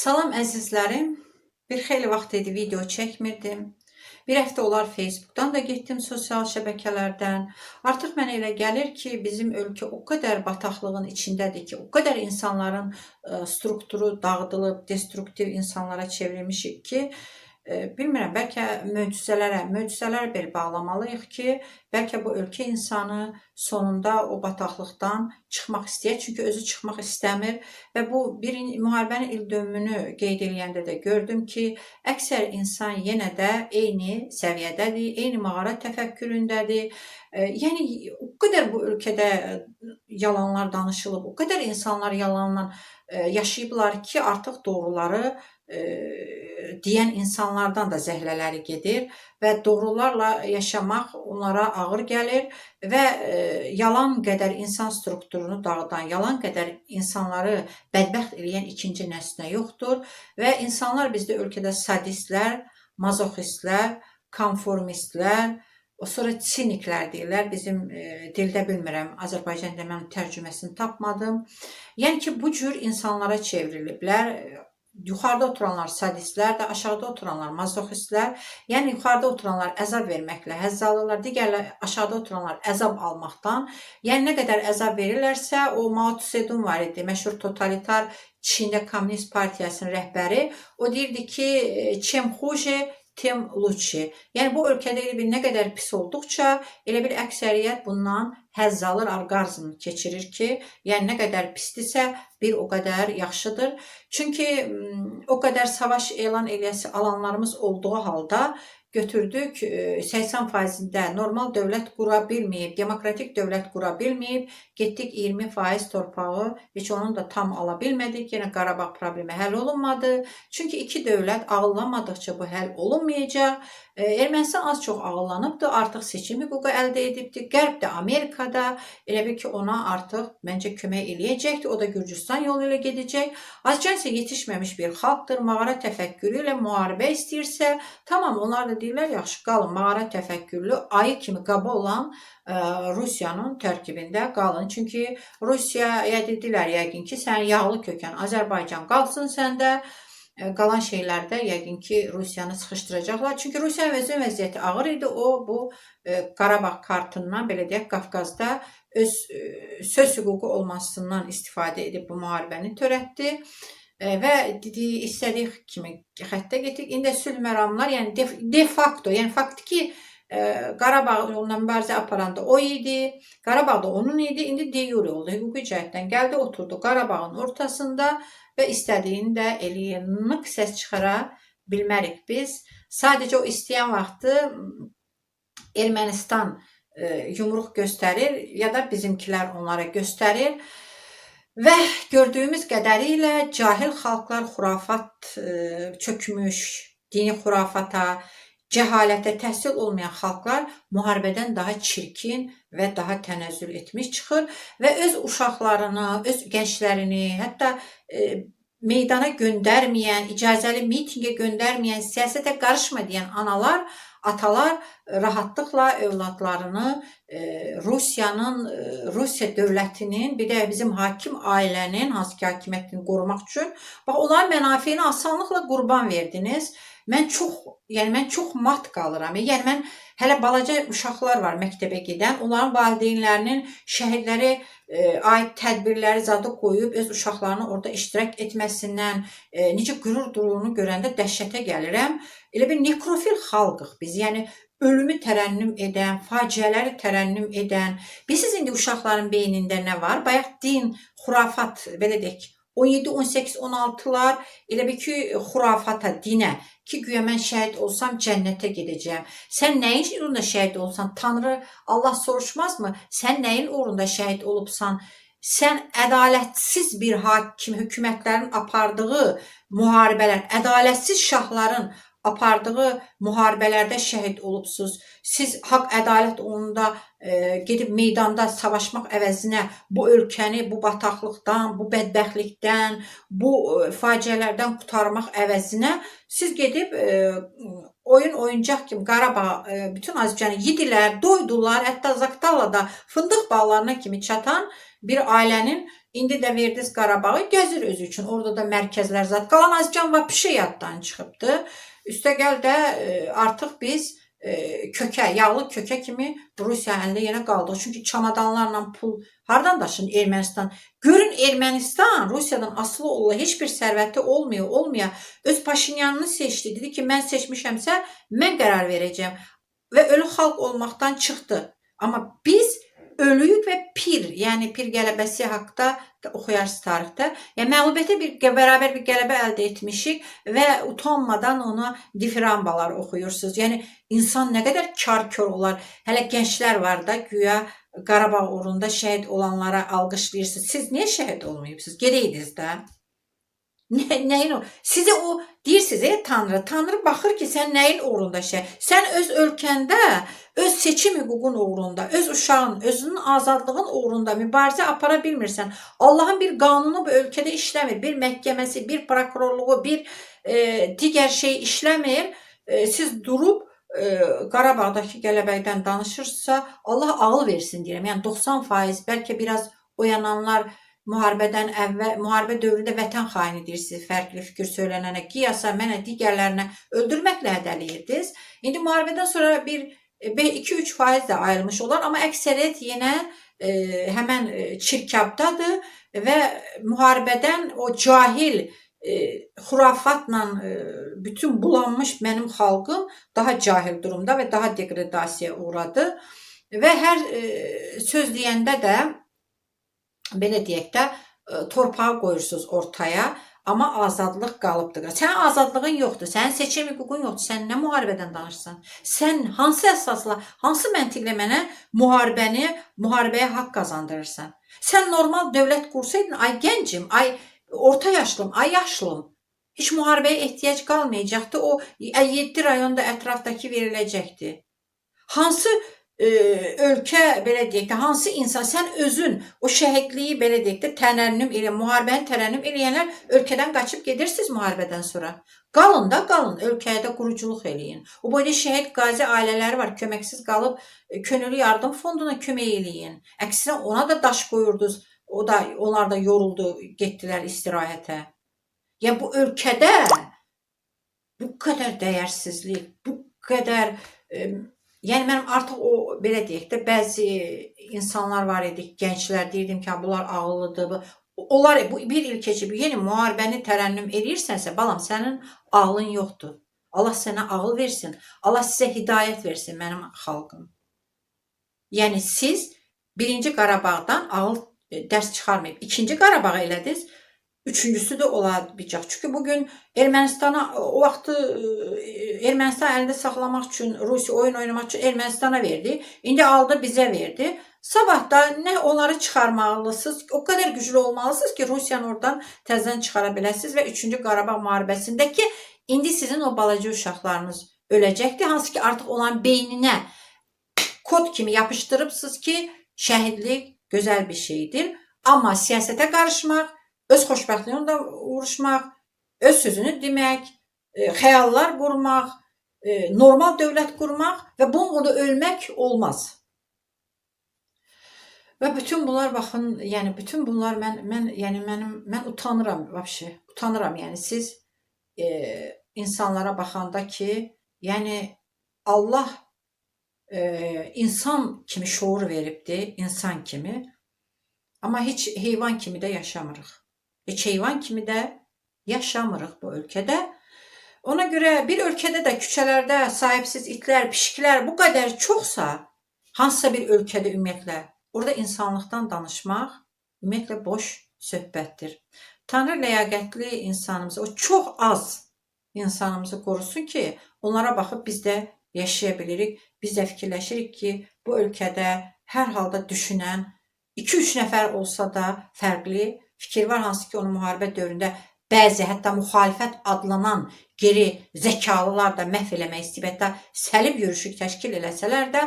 Salam əzizlərim. Bir xeyli vaxt idi video çəkmirdim. Bir həftə olar Facebookdan da getdim sosial şəbəkələrdən. Artıq mənə elə gəlir ki, bizim ölkə o qədər bataqlığın içindədir ki, o qədər insanların ə, strukturu dağıdılıb, destruktiv insanlara çevrilmişik ki, bilmirəm, bəlkə möcüzələrə, möcüzələrə bel bağlamalıyıq ki, bəlkə bu ölkə insanı sonunda o bataqlıqdan çıxmaq istəyir. Çünki özü çıxmaq istəmir və bu bir müharibənin il dönümünü qeyd eləyəndə də gördüm ki, əksər insan yenə də eyni səviyyədədir, eyni mağara təfəkküründədir. Yəni o qədər bu ölkədə yalanlar danışılıb, o qədər insanlar yalanla e, yaşayıblar ki, artıq doğruları e, deyən insanlardan da zəhlələri gedir və doğrularla yaşamaq onlara ağır gəlir və e, yalan qədər insan strukturunu dağıdan, yalan qədər insanları bədbəxt eləyən ikinci nəsnə yoxdur və insanlar bizdə ölkədə sadistlər, mazoxistlər, konformistlər, sonra siniklər deyirlər. Bizim e, dildə bilmirəm, Azərbaycan mən tərcüməsini tapmadım. Yəni ki, bu cür insanlara çevriliblər. Yuxarıda oturanlar sadistlər də, aşağıda oturanlar mazoxistlər. Yəni yuxarıda oturanlar əzab verməklə həzz alırlar, digərlər aşağıda oturanlar əzab almaqdan. Yəni nə qədər əzab verirlərsə, o Mao Tse-tung var idi, məşhur totalitar Çində Komünist Partiyasının rəhbəri. O deyirdi ki, "Çem xuje, Tim Lucci. Yəni bu ölkədə elə bir nə qədər pis olduqca, elə bir əksəriyyət bundan həzz alır, orqazm keçirir ki, yəni nə qədər pisdirsə, bir o qədər yaxşıdır. Çünki o qədər savaş elan eləyəsi alanlarımız olduğu halda götürdük e, 80%-də normal dövlət qura bilməyib, demokratik dövlət qura bilməyib, getdik 20% torpağı heç onun da tam ala bilmədik. Yenə Qarabağ problemi həll olunmadı. Çünki iki dövlət ağıllamadıqca bu həll olunmayacaq. E, Ermənistan az çox ağıllanıbdı, artıq seçim hüququ əldə edibdi. Qərb də Amerikada elə bil ki, ona artıq məncə kömək eləyəcəkdir. O da Gürcüstan yolu ilə gedəcək. Azərbaycan yetişməmiş bir xalqdır. Mağara təfəkkürü ilə müharibə istəyirsə, tamam onlar da deyirlər, yaxşı qalın mağara təfəkkürlü ayı kimi qaba olan ə, Rusiyanın tərkibində qalın. Çünki Rusiyaya dedilər yəqin ki, sən yağlı kökən Azərbaycan qalsın səndə. E, qalan şeylərdə yəqin ki, Rusiyanı sıxışdıracaqlar. Çünki Rusiyanın özünün vəziyyəti ağır idi. O bu e, Qarabağ kartından belə deyək, Qafqazda öz e, söz hüququ olmasından istifadə edib bu müharibəni törətdi. E, və dediyi istədiyi kimi xəttə getdik. İndi sülh məramlar, yəni de, de facto, yəni faktiki e, Qarabağ yolunda mübarizə aparanda o idi. Qarabağ da onun idi. İndi de jure oldu. Hüquqi cəhətdən gəldi, oturdu Qarabağın ortasında və istədiyini də eləyir. Nıq səs çıxara bilmərik biz. Sadəcə o istəyən vaxtı Ermənistan e, yumruq göstərir ya da bizimkilər onlara göstərir. Və gördüyümüz qədərilə cahil xalqlar xurafat e, çökmüş, dini xurafata, cəhalətə təhsil olmayan xalqlar müharibədən daha çirkin və daha tənəzzül etmiş çıxır və öz uşaqlarını, öz gənclərini, hətta e, meydana göndərməyən, icazəli mitinqə göndərməyən, siyasətə qarışma deyən analar, atalar rahatlıqla övladlarını e, Rusiyanın, e, Rusiya dövlətinin, bir də bizim hakim ailənin hansı ki hakimiyyətini qorumaq üçün bax onların mənafeyini asanlıqla qurban verdiniz. Mən çox, yəni mən çox mat qalıram. Yəni mən hələ balaca uşaqlar var məktəbə gedən, onların valideynlərinin şəhidlərə e, aid tədbirləri zadı qoyub öz uşaqlarını orada iştirak etməsindən e, necə qürur duyduğunu görəndə dəhşətə gəlirəm. Elə bir nekrofil xalqıq biz. Yəni ölümü tərənnüm edən, faciələri tərənnüm edən. Bilirsiniz indi uşaqların beynində nə var? Bayaq din, xurafat, belə deyək, 17, 18, 16-lar elə bir ki, xurafata, dinə ki, güya mən şəhid olsam cənnətə gedəcəyəm. Sən nəyin uğrunda şəhid olsan, Tanrı Allah soruşmazmı? Sən nəyin uğrunda şəhid olubsan? Sən ədalətsiz bir hakim, hökumətlərin apardığı müharibələr, ədalətsiz şahların apardığı müharibələrdə şəhid olubsuz. Siz haqq ədalət uğrunda e, gedib meydanda savaşmaq əvəzinə bu ölkəni bu bataqlıqdan, bu bədbəxtlikdən, bu e, faciələrdən qurtarmaq əvəzinə siz gedib e, oyun oyuncaq kimi Qarabağ e, bütün Azərbaycanı yedilər, doydular, hətta Zaqatalada fındıq bağlarına kimi çatan bir ailənin İndi də verdiniz Qarabağı, gəzir özü üçün. Orada da mərkəzlər zat. Qalan Azcan və pişi yaddan çıxıbdı. Üstəgəl də e, artıq biz e, kökə, yağlı kökə kimi Rusiya əlində yenə qaldıq. Çünki çamadanlarla pul hardan daşın Ermənistan? Görün Ermənistan Rusiyadan asılı olan heç bir sərvəti olmuyor, olmuyor. Öz Paşinyanını seçdi. Dedi ki, mən seçmişəmsə mən qərar verəcəm. Və ölü xalq olmaqdan çıxdı. Amma biz ölüyük və pir, yəni pir qələbəsi haqqında da oxuyarsınız tarixdə. Yəni məğlubiyyətə bir bərabər bir qələbə əldə etmişik və utanmadan ona difirambalar oxuyursunuz. Yəni insan nə qədər kar-kör olar. Hələ gənclər var da, güya Qarabağ uğrunda şəhid olanlara alqışlayırsınız. Siz niyə şəhid olmayıbsınız? Gedəydiniz də. Nə, nəyin o? Sizə o deyirsiniz, ey Tanrı, Tanrı baxır ki, sən nəyin uğrunda şey. Sən öz ölkəndə, öz seçim hüququn uğrunda, öz uşağın, özünün azadlığın uğrunda mübarizə apara bilmirsən. Allahın bir qanunu bu ölkədə işləmir. Bir məhkəməsi, bir prokurorluğu, bir e, digər şey işləmir. E, siz durub e, Qarabağdakı qələbəkdən danışırsınızsa, Allah ağıl versin deyirəm. Yəni 90% bəlkə biraz oyananlar müharibədən əvvəl, müharibə dövründə vətən xaini deyirsiniz, fərqli fikir söylənənə, qiyasa mənə digərlərinə öldürməklə hədələyirdiniz. İndi müharibədən sonra bir 2-3 faiz də ayrılmış olar, amma əksəriyyət yenə e, həmən e, çirkabdadır və müharibədən o cahil e, xurafatla e, bütün bulanmış mənim xalqım daha cahil durumda və daha degradasiyaya uğradı və hər e, söz deyəndə də belə deyək də ə, torpağı qoyursunuz ortaya, amma azadlıq qalıbdır. Sənin azadlığın yoxdur, sənin seçim hüququn yoxdur. Sən nə müharibədən danışırsan? Sən hansı əsasla, hansı məntiqlə mənə müharibəni, müharibəyə haqq qazandırırsan? Sən normal dövlət qursaydın, ay gəncim, ay orta yaşlım, ay yaşlım. Heç müharibəyə ehtiyac qalmayacaqdı. O 7 rayonda ətrafdakı veriləcəkdi. Hansı e, ölkə belə deyək də, hansı insan sən özün o deyək də tərənnüm elə müharibəni tərənnüm eləyənlər ölkədən qaçıb gedirsiniz müharibədən sonra. Qalın da qalın, ölkəyə də quruculuq eləyin. O boyda şəhid qazi ailələri var, köməksiz qalıb e, könüllü yardım fonduna kömək eləyin. Əksinə ona da daş qoyurdunuz. O da onlar da yoruldu, getdilər istirahətə. Yəni bu ölkədə bu qədər dəyərsizlik, bu qədər e, Yəni mənim artıq o belə deyək də bəzi insanlar var idi, gənclər deyirdim ki, bunlar ağıllıdır. Onlar bu bir il keçib yeni müharibəni tərənnüm edirsənsə, balam sənin ağlın yoxdur. Allah sənə ağıl versin. Allah sizə hidayət versin mənim xalqım. Yəni siz birinci Qarabağdan ağıl e, dərs çıxarmayıb ikinci Qarabağı elədiniz. Üçüncüsü də ola biləcək. Çünki bu gün Ermənistana o vaxtı e, Ermənistan əlində saxlamaq üçün Rusiya oyun oynamaq üçün Ermənistana verdi. İndi aldı bizə verdi. Sabah da nə onları çıxarmalısınız, o qədər güclü olmalısınız ki, Rusiyanı oradan təzədən çıxara biləsiniz və 3-cü Qarabağ müharibəsindəki indi sizin o balaca uşaqlarınız öləcəkdir, hansı ki artıq olan beyninə kod kimi yapışdırıbsınız ki, şəhidlik gözəl bir şeydir. Amma siyasətə qarışmaq, öz xoşbəxtliyinə uğraşmaq, öz sözünü demək, e, xəyallar qurmaq, e, normal dövlət qurmaq və bununla ölmək olmaz. Və bütün bunlar baxın, yəni bütün bunlar mən mən yəni mənim mən utanıram vəbşi. Utanıram. Yəni siz e, insanlara baxanda ki, yəni Allah e, insan kimi şuur veribdi, insan kimi. Amma heç heyvan kimi də yaşamırıq. Heç heyvan kimi də yaşamırıq bu ölkədə. Ona görə bir ölkədə də küçələrdə sahibsiz itlər, pişiklər bu qədər çoxsa, hansısa bir ölkədə ümumiyyətlə Orada insanlıqdan danışmaq ümumiyyətlə boş söhbətdir. Tanrı ləyaqətli insanımızı, o çox az insanımızı qorusun ki, onlara baxıb biz də yaşaya bilirik. Biz də fikirləşirik ki, bu ölkədə hər halda düşünən 2-3 nəfər olsa da fərqli fikir var, hansı ki, onu müharibə dövründə bəzi hətta müxalifət adlanan geri zəkalılar da məhv eləmək istəyib, hətta səlib yürüşü təşkil eləsələr də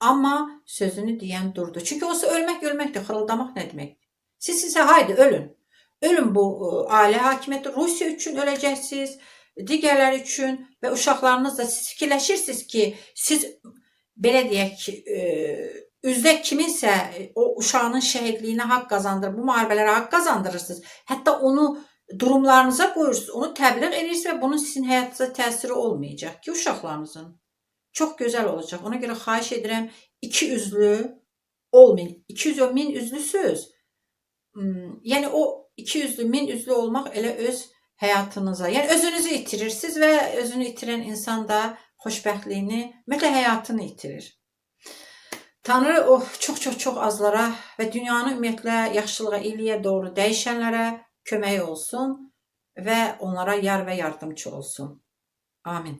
Amma sözünü deyən durdu. Çünki olsa ölmək ölməkdir, xırıldamaq nə deməkdir? Siz isə haydi ölün. Ölün bu ə, ailə hakimiyyəti Rusiya üçün öləcəksiniz, digərləri üçün və uşaqlarınız da siz fikirləşirsiniz ki, siz belə deyək ki, ə, üzdə kiminsə e, o uşağının şəhidliyinə haqq qazandırır, bu müharibələrə haqq qazandırırsınız. Hətta onu durumlarınıza qoyursunuz, onu təbliğ edirsiniz və bunun sizin həyatınıza təsiri olmayacaq ki, uşaqlarınızın. Çox gözəl olacaq. Ona görə xahiş edirəm, iki üzlü olmayın. 200 o 1000 üzlüsüz. Hmm, Yəni o 200-lü, 1000 üzlü olmaq elə öz həyatınıza, yəni özünüzü itirirsiniz və özünü itirən insan da xoşbəxtliyini, ümumiyyətlə həyatını itirir. Tanrı o çox-çox çox azlara və dünyanı ümumiyyətlə yaxşılığa, iyiliyə doğru dəyişənlərə kömək olsun və onlara yar və yardımcı olsun. Amin.